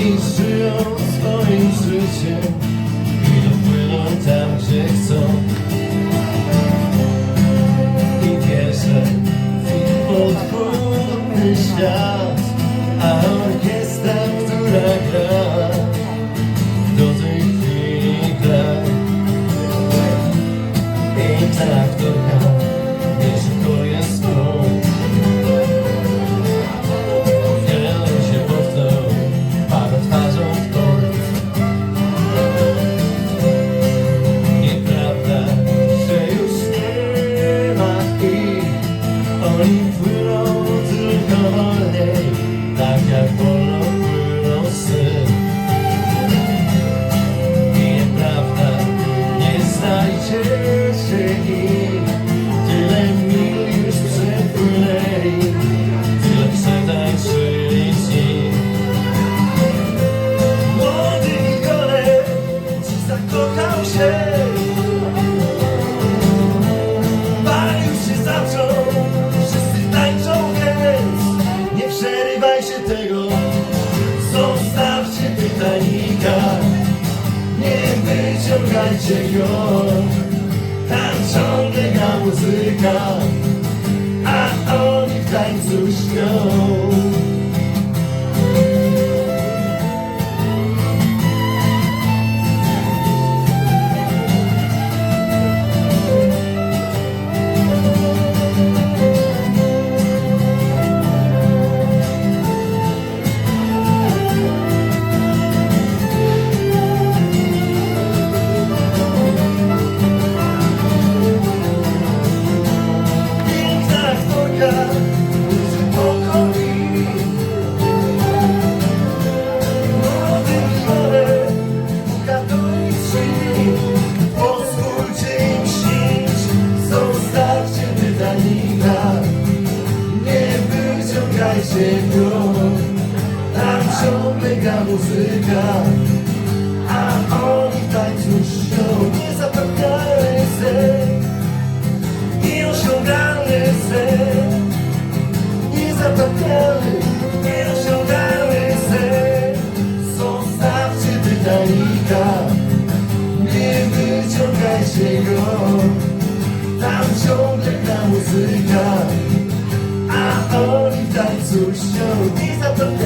I żyją swoim życiem i dopłyną tam, gdzie chcą. I wierzę w ich podwórny świat. Posłuchajcie go, tam ciągle gra muzyka, a oni w tańcu śpią. Go. Tam ciągle gra muzyka A oni w tańcu śnią Niezapewnialny sen Nieosiągalny sen Niezapewnialny, nieosiągalny sen Zostawcie pytanika Nie wyciągajcie go. Tam ciągle gra muzyka A oni w tańcu śnią Niezapewnialny